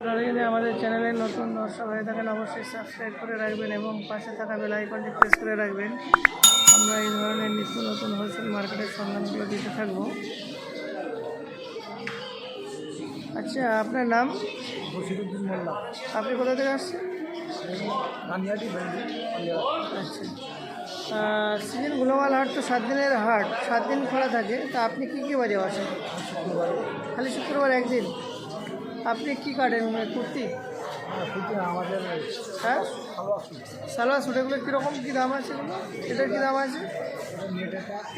যদি আমাদের চ্যানেলে নতুন দর্শক হয়ে থাকেন অবশ্যই সাবস্ক্রাইব করে রাখবেন এবং পাশে থাকা বেল আইকনটি প্রেস করে রাখবেন। আমরা এই ধরনের নিত্য নতুন হোলসেল মার্কেটের সন্ধানগুলো দিতে থাকব। আচ্ছা আপনার নাম? বসিরুদ্দিন মোল্লা। আপনি কোথা থেকে আসছেন? আচ্ছা। সিজন গ্লোবাল হাট তো সাত দিনের হাট সাত দিন খোলা থাকে। তা আপনি কী কী বাজে আসেন? খালি শুক্রবার একদিন? আপনি কি কাটেন মানে কুর্তি? আমাদের হ্যাঁ? সালোয়ার স্যুট। এগুলো কীরকম কী দাম আছে এগুলো? এটার কী দাম আছে?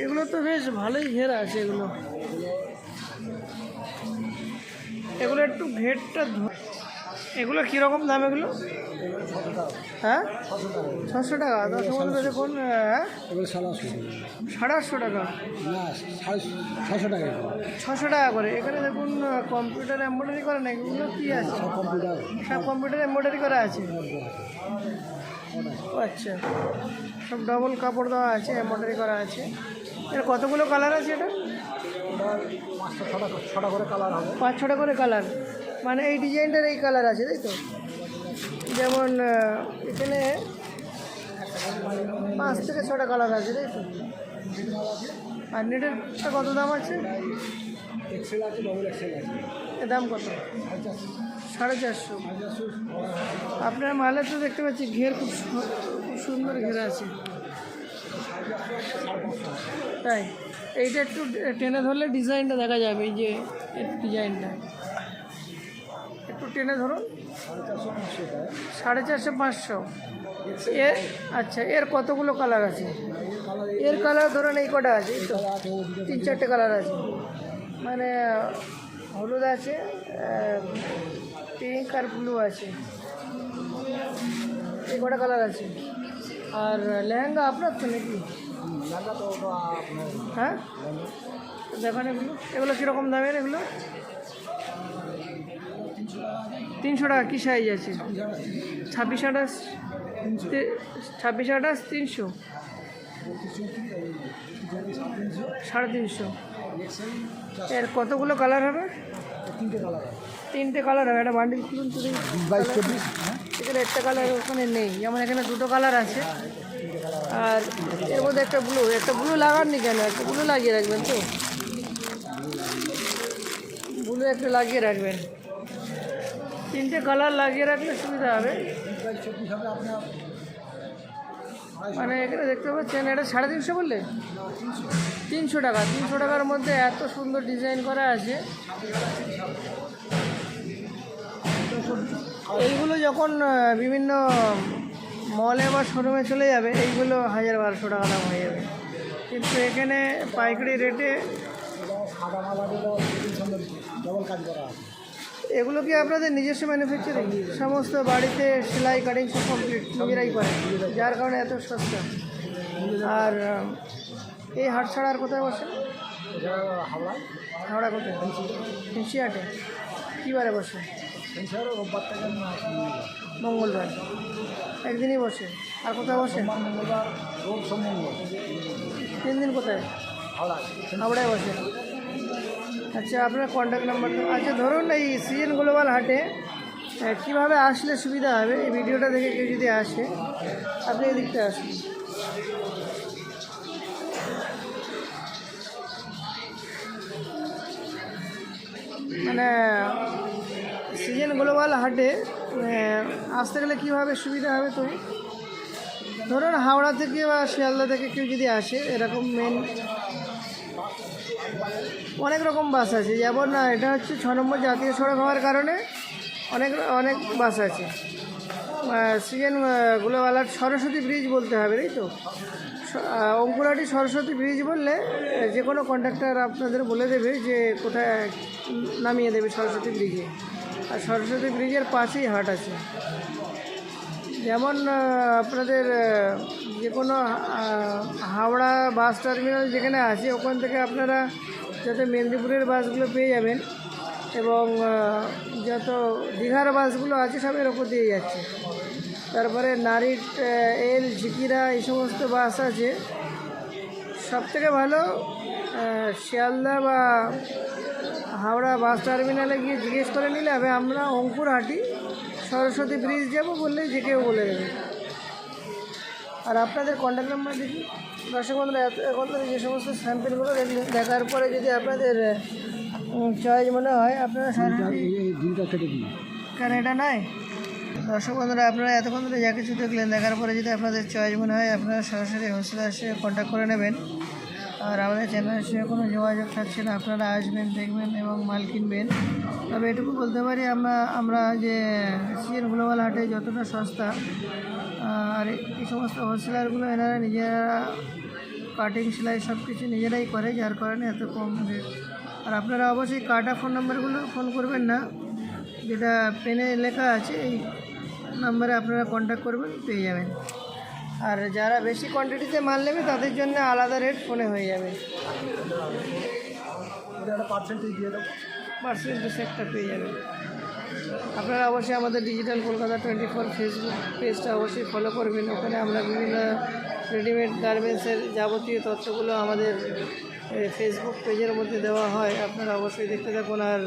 এগুলো তো বেশ ভালোই ঘেরা আছে এগুলো। এগুলো একটু ঘেরটা এগুলো কীরকম দাম এগুলো? হ্যাঁ? ছশো টাকা। দশ বলতে দেখুন হ্যাঁ? সাড়ে আটশো টাকা। না ছশো টাকা ছশো টাকা করে। এখানে দেখুন কম্পিউটার এম্ব্রয়ডারি করে না? এগুলো কী আছে? সব কম্পিউটার। এম্ব্রয়ডারি করা আছে? আচ্ছা। সব ডবল কাপড় দেওয়া আছে এম্ব্রয়ডারি করা আছে। এর কতগুলো কালার আছে এটা? ছটা ছটা করে কালার হবে। পাঁচ ছটা করে কালার মানে এই ডিজাইনটার এই কালার আছে, তাই তো? যেমন এখানে পাঁচ থেকে ছটা কালার আছে, তাই তো? আর নেটেরটা কত দাম আছে? এর দাম কত? সাড়ে চারশো। আপনার মালে তো দেখতে পাচ্ছি, ঘের খুব খুব সুন্দর ঘেরা আছে। তাই, এইটা একটু টেনে ধরলে ডিজাইনটা দেখা যাবে, এই যে ডিজাইনটা। টেনে ধরুন? সাড়ে চারশো পাঁচশো। এর আচ্ছা এর কতগুলো কালার আছে? এর কালার ধরুন এই কটা আছে তো। তিন চারটে কালার আছে। মানে হলুদ আছে পিঙ্ক আর ব্লু আছে। এই কটা কালার আছে? আর লেহেঙ্গা আপনার তো নাকি? হ্যাঁ? দেখেন এগুলো। এগুলো কীরকম দামের এগুলো? তিনশো টাকা কী সাইজ আছে? ছাব্বিশ আঠাশ ছাব্বিশ আঠাশ তিনশো। সাড়ে তিনশো। এর কতগুলো কালার হবে? তিনটে কালার হবে। একটা বান্ডিল খুলুন বাইশ চব্বিশ হ্যাঁ। এখানে একটা কালার ওখানে নেই। যেমন এখানে দুটো কালার আছে। আর এর মধ্যে একটা ব্লু একটা ব্লু লাগাননি কেন? একটা ব্লু লাগিয়ে রাখবেন তো? ব্লু একটা লাগিয়ে রাখবেন। তিনটে কালার লাগিয়ে রাখলে সুবিধা হবে। মানে এখানে দেখতে পাচ্ছেন, এটা সাড়ে তিনশো বললে? তিনশো টাকা, তিনশো টাকার মধ্যে এত সুন্দর ডিজাইন করা আছে। এইগুলো যখন বিভিন্ন মলে বা শোরুমে চলে যাবে, এইগুলো হাজার বারোশো টাকা দাম হয়ে যাবে। কিন্তু এখানে পাইকারি রেটে ডবল কাজ করা এগুলো কি আপনাদের নিজস্ব ম্যানুফ্যাকচারিং সমস্ত বাড়িতে সেলাই কাটিং সব কমপ্লিট নিজেরাই করে যার কারণে এত সস্তা। আর এই হাট ছাড়া আর কোথায় বসে? এটা হাওড়ায় হাওড়া কোথায়? হিংসিয়াটে কী বারে বসে। মঙ্গলবার। একদিনই বসে। আর কোথায় বসে? মঙ্গলবার তিন দিন কোথায়? হাওড়ায় হাওড়ায় বসে। আচ্ছা আপনার কন্ট্যাক্ট নাম্বারটা আচ্ছা ধরুন এই সিজন গ্লোবাল হাটে কীভাবে আসলে সুবিধা হবে? এই ভিডিওটা দেখে কেউ যদি আসে, আপনি এদিকটা আসুন। মানে সিজন গ্লোবাল হাটে আসতে গেলে কীভাবে সুবিধা হবে তো? ধরুন হাওড়া থেকে বা শিয়ালদা থেকে কেউ যদি আসে, এরকম মেন অনেক রকম বাস আছে। যেমন না এটা হচ্ছে ছ নম্বর জাতীয় সড়ক হওয়ার কারণে অনেক অনেক বাস আছে। সিজন গ্লোবালার সরস্বতী ব্রিজ বলতে হবে, তাই তো? অঙ্কুরাটি সরস্বতী ব্রিজ বললে, যে কোনো কন্ট্রাক্টর আপনাদের বলে দেবে যে কোথায় নামিয়ে দেবে সরস্বতী ব্রিজে। আর সরস্বতী ব্রিজের পাশেই হাট আছে। যেমন আপনাদের যে কোনো হাওড়া বাস টার্মিনাল যেখানে আছে, ওখান থেকে আপনারা যাতে মেদিনীপুরের বাসগুলো পেয়ে যাবেন এবং যত দীঘার বাসগুলো আছে সব এর ওপর দিয়ে যাচ্ছে। তারপরে নারীর এল, ঝিকিরা এই সমস্ত বাস আছে। সব থেকে ভালো শিয়ালদা বা হাওড়া বাস টার্মিনালে গিয়ে জিজ্ঞেস করে নিলে হবে আমরা অঙ্কুরহাটি সরস্বতী ব্রিজ যাব বললেই যে কেউ বলে দেবে। আর আপনাদের কন্ট্যাক্ট নাম্বার দেখি। দর্শক বন্ধুরা এত- এখন যে সমস্ত স্যাম্পেলগুলো দেখলেন দেখার পরে যদি আপনাদের চয়েস মনে হয় আপনারা কেন এটা নয় দর্শক বন্ধুরা আপনারা এতক্ষণ ধরে যা কিছু দেখলেন দেখার পরে যদি আপনাদের চয়েস মনে হয় আপনারা সরাসরি হোস্টেলে এসে কন্ট্যাক্ট করে নেবেন। আর আমাদের চ্যানেলের সঙ্গে কোনো যোগাযোগ থাকছে না। আপনারা আসবেন, দেখবেন এবং মাল কিনবেন। তবে এটুকু বলতে পারি, আমরা আমরা যে সিএন গ্লোবাল হাটে যতটা সস্তা আর এই সমস্ত হোলসেলারগুলো এনারা নিজেরা কাটিং সেলাই সব কিছু নিজেরাই করে, যার কারণে এত কম রেট আর আপনারা অবশ্যই কাটা ফোন নাম্বারগুলো ফোন করবেন না, যেটা পেনে লেখা আছে, এই নাম্বারে আপনারা কন্ট্যাক্ট করবেন, পেয়ে যাবেন। আর যারা বেশি কোয়ান্টিটিতে মাল নেবে তাদের জন্য আলাদা রেট ফোনে হয়ে যাবে। পার্সেন্টেজ একটা পেয়ে যাবেন আপনারা অবশ্যই আমাদের digital Kolkata twenty four Facebook পেজটা অবশ্যই ফলো করবেন। ওখানে আমরা বিভিন্ন রেডিমেড গার্মেন্টসের যাবতীয় তথ্যগুলো আমাদের ফেসবুক পেজের মধ্যে দেওয়া হয়। আপনারা অবশ্যই দেখতে থাকুন। আর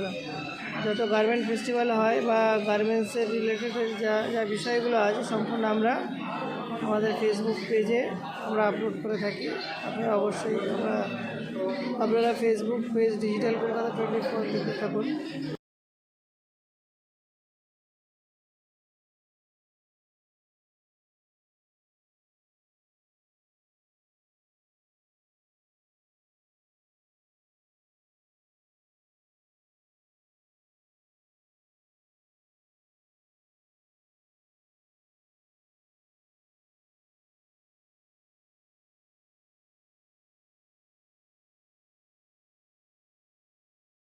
যত গার্মেন্ট ফেস্টিভ্যাল হয় বা গার্মেন্টসের রিলেটেড যা যা বিষয়গুলো আছে সম্পূর্ণ আমরা আমাদের ফেসবুক পেজে আমরা আপলোড করে থাকি। আপনারা অবশ্যই আমরা, আপনারা Facebook page digital Kolkata twenty four দেখতে থাকুন।